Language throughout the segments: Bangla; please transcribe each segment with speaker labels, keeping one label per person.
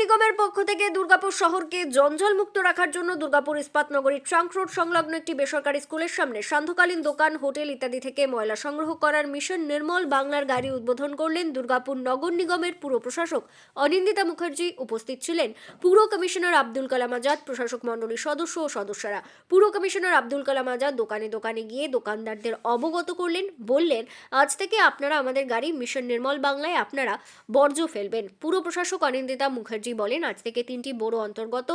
Speaker 1: নিগমের পক্ষ থেকে দুর্গাপুর শহরকে জঞ্জালমুক্ত রাখার জন্য দুর্গাপুর ইস্পাত নগরীর ট্রাঙ্ক রোড সংলগ্ন একটি বেসরকারি স্কুলের সামনে সান্ধ্যকালীন দোকান, হোটেল ইত্যাদি থেকে ময়লা সংগ্রহ করার মিশন নির্মল বাংলার গাড়ি উদ্বোধন করলেন দুর্গাপুর নগর নিগমের পুর প্রশাসক অনিন্দিতা মুখার্জি উপস্থিত ছিলেন। পুর কমিশনার আব্দুল কালাম আজাদ, প্রশাসক মণ্ডলীর সদস্য ও সদস্যরা। পুর কমিশনার আব্দুল কালাম আজাদ দোকানে দোকানে গিয়ে দোকানদারদের অবগত করলেন, বললেন, আজ থেকে আপনারা আমাদের গাড়ি মিশন নির্মল বাংলায় আপনারা বর্জ্য ফেলবেন। পুর প্রশাসক অনিন্দিতা মুখার্জি বলেন, আজ থেকে তিনটি বড় অন্তর্গত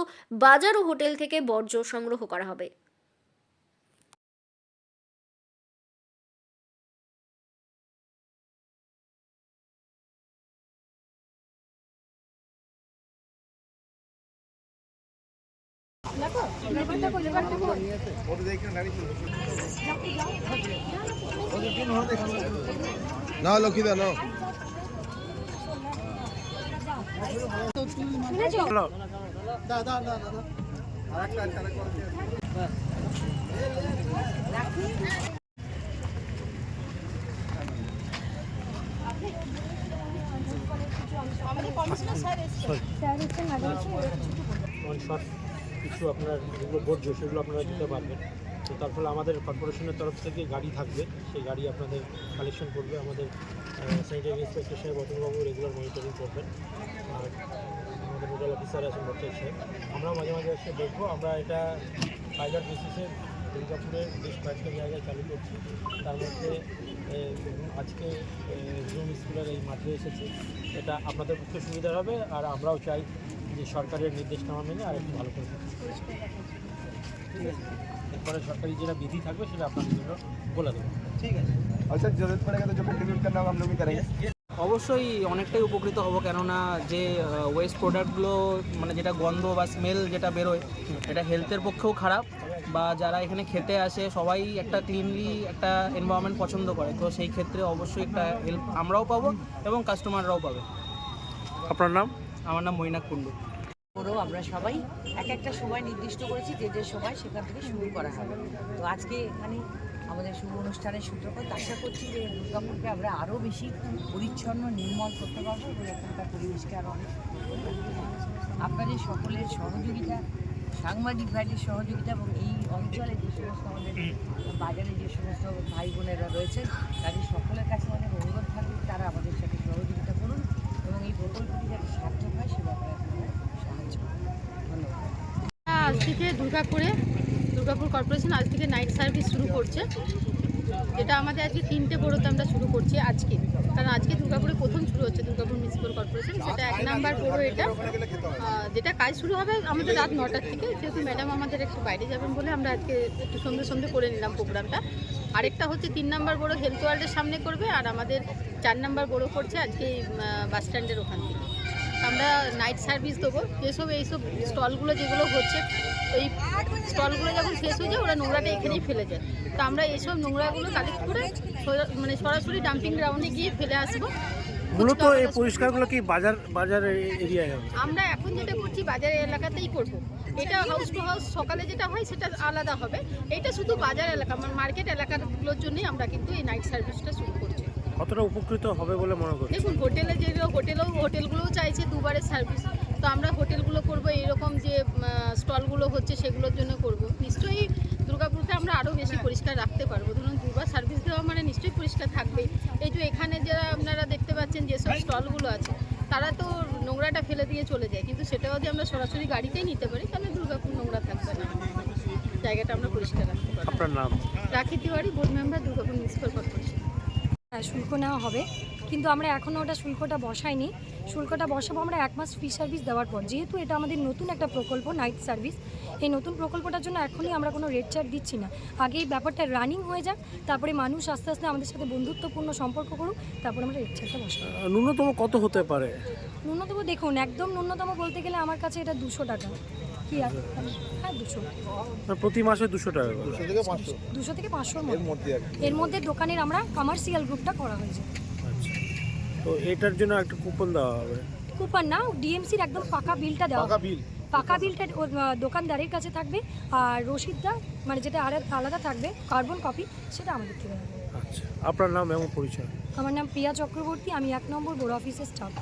Speaker 1: বাজার ও হোটেল থেকে বর্জ্য সংগ্রহ করা হবে।
Speaker 2: না লক্ষ্মীদা
Speaker 3: শর্ট কিছু আপনার যেগুলো বর্জ্য সেগুলো আপনারা দিতে পারবেন। তো তার ফলে আমাদের কর্পোরেশনের তরফ থেকে গাড়ি থাকবে। সেই গাড়ি আপনাদের কালেকশন করবে। আমাদের স্যানিটারি ইন্সপেক্টর সাহেব অতুলবাবু রেগুলার মনিটরিং করবেন। আর আমাদের নোডাল অফিসার আছেন বর্তাই সাহেব। আমরাও মাঝে মাঝে এসে দেখব। আমরা এটা পাইলট বেসিসে দুর্গাপুরে বেশ কয়েকটা জায়গায় চালু করছি। তার মধ্যে আজকে জুম স্কুলের এই মাঠে এসেছে। এটা আপনাদের পক্ষে সুবিধা হবে। আর আমরাও চাই যে সরকারের নির্দেশনামা মেনে আর একটু ভালো করে। ঠিক আছে। সরকারি যেটা বিধি থাকবে সেটা আপনাদের জন্য বলে দেবো।
Speaker 2: ঠিক আছে।
Speaker 4: অবশ্যই অনেকটাই উপকৃত হব কেননা যে ওয়েস্ট প্রোডাক্টগুলো মানে যেটা গন্ধ বা স্মেল যেটা বেরোয় এটা হেলথের পক্ষেও খারাপ। বা যারা এখানে খেতে আসে সবাই একটা ক্লিনলি একটা এনভায়রনমেন্ট পছন্দ করে। তো সেই ক্ষেত্রে অবশ্যই একটা হেল্প আমরাও পাবো এবং কাস্টমাররাও পাবে।
Speaker 3: আপনার নাম?
Speaker 4: আমার নাম মৈনাক কুণ্ডু।
Speaker 5: করেও আমরা সবাই এক একটা সময় নির্দিষ্ট করেছি যে যে সময় সেখান থেকে শুরু করা হবে তো আজকে এখানে আমাদের শুভ অনুষ্ঠানের সূত্রপাত, আশা করছি যে দুর্গাপুরকে আমরা আরও বেশি পরিচ্ছন্ন, নির্মল করতে পারব এবং এখানকার পরিবেশকে আরও অনেক। আপনাদের সকলের সহযোগিতা, সাংবাদিক ভাইদের সহযোগিতা এবং এই অঞ্চলে যে সমস্ত আমাদের বাজারে যে সমস্ত ভাই বোনেরা রয়েছেন, তাদের সকলের কাছে অনেক অনুরোধ থাকবে, তারা আমাদের সাথে সহযোগিতা করুন এবং এই প্রকল্পটি যাতে সার্থক হয় সে ব্যাপারে আপনারা সাহায্য করুন ধন্যবাদ
Speaker 6: আজ থেকে দুর্গাপুরে, দুর্গাপুর কর্পোরেশন আজ থেকে নাইট সার্ভিস শুরু করছে। যেটা আমাদের আজকে তিনটে বড়োতে আমরা শুরু করছি আজকে। কারণ আজকে দুর্গাপুরে প্রথম শুরু হচ্ছে দুর্গাপুর মিউনিসিপ্যাল কর্পোরেশন সেটা এক নাম্বার বড়ো এটা। যেটা কাজ শুরু হবে আমাদের রাত নটার থেকে। যেহেতু ম্যাডাম আমাদের একটু বাইরে যাবেন বলে আমরা আজকে একটু সন্ধে সন্ধে করে নিলাম প্রোগ্রামটা। আরেকটা হচ্ছে তিন নাম্বার বড় হেলথ ওয়ার্ল্ডের সামনে করবে, আর আমাদের চার নাম্বার বড় করছে আজকে বাস স্ট্যান্ডের ওখান থেকে। আমরা নাইট সার্ভিস দেবো। যেসব এইসব স্টলগুলো যেগুলো হচ্ছে ওই স্টলগুলো যখন শেষ হয়ে যায় ওরা নোংরাটা এখানেই ফেলে যায়। তো আমরা এইসব নোংরাগুলো কালেক্ট করে মানে সরাসরি ডাম্পিং গ্রাউন্ডে গিয়ে ফেলে আসব।
Speaker 3: মূলত এই পরিষ্কারগুলো কি বাজার বাজার এরিয়ায় হবে?
Speaker 6: আমরা এখন যেটা করছি বাজার এলাকাতেই করব। এটা হাউস টু হাউস সকালে যেটা হয় সেটা আলাদা হবে। এটা শুধু বাজার এলাকা মানে মার্কেট এলাকাগুলোর জন্যই আমরা কিন্তু এই নাইট সার্ভিসটা শুরু করছি।
Speaker 3: কতটা উপকৃত হবে বলে মনে করি
Speaker 6: দেখুন হোটেলে যেগুলো হোটেলেও হোটেলগুলোও চাইছে দুবারের সার্ভিস তো আমরা হোটেলগুলো করব এরকম যে স্টলগুলো হচ্ছে সেগুলোর জন্য করব। নিশ্চয়ই দুর্গাপুরকে আমরা আরও বেশি পরিষ্কার রাখতে পারব। ধরুন দুবার সার্ভিস দেওয়া মানে নিশ্চয়ই পরিষ্কার থাকবেই। এই যে এখানে যারা আপনারা দেখতে পাচ্ছেন যেসব স্টলগুলো আছে তারা তো নোংরাটা ফেলে দিয়ে চলে যায়। কিন্তু সেটাও যদি আমরা সরাসরি গাড়িতেই নিতে পারি তাহলে দুর্গাপুর নোংরা থাকবে না। জায়গাটা আমরা পরিষ্কার রাখতে পারি
Speaker 3: আপনার নাম?
Speaker 6: Rakhi Tiwari board member Durgapur municipal corporation
Speaker 7: হ্যাঁ, শুল্ক নেওয়া হবে। কিন্তু আমরা এখনও ওটা শুল্কটা বসাইনি। শুল্কটা বসাবো আমরা এক মাস ফ্রি সার্ভিস দেওয়ার পর। যেহেতু এটা আমাদের নতুন একটা প্রকল্প নাইট সার্ভিস এই নতুন প্রকল্পটার জন্য এখনই আমরা কোনো রেট চার্ট দিচ্ছি না। আগে এই ব্যাপারটা রানিং হয়ে যাক তারপরে মানুষ আস্তে আস্তে আমাদের সাথে বন্ধুত্বপূর্ণ সম্পর্ক করুক তারপরে আমরা রেট চার্টটা বসাবো।
Speaker 3: ন্যূনতম কত হতে পারে?
Speaker 7: ন্যূনতম দেখুন একদম ন্যূনতম বলতে গেলে আমার কাছে এটা দুশো টাকা। কি আর হ্যাঁ দুশো।
Speaker 3: প্রতি মাসে দুশো টাকা
Speaker 2: দুশো থেকে পাঁচশো।
Speaker 7: দুশো থেকে পাঁচশোর
Speaker 2: এর
Speaker 7: মধ্যে
Speaker 2: আর
Speaker 7: এর দোকানের আমরা কমার্শিয়াল গ্রুপটা করা হয়েছে।
Speaker 3: আচ্ছা। তো এটার জন্য একটা কুপন দেওয়া হবে।
Speaker 7: কুপন না ডিএমসির একদম পাকা বিলটা দেওয়া
Speaker 2: পাকা বিল
Speaker 7: পাকা বিলটা দোকানদারের কাছে থাকবে। আর রসিদটা মানে যেটা আলাদা আলাদা থাকবে কার্বন কপি সেটা আমাদের থেকে
Speaker 3: আচ্ছা। আপনার নাম এবং পরিচয়?
Speaker 7: আমার নাম প্রিয়া চক্রবর্তী আমি এক নম্বর বড় অফিসের স্টাফ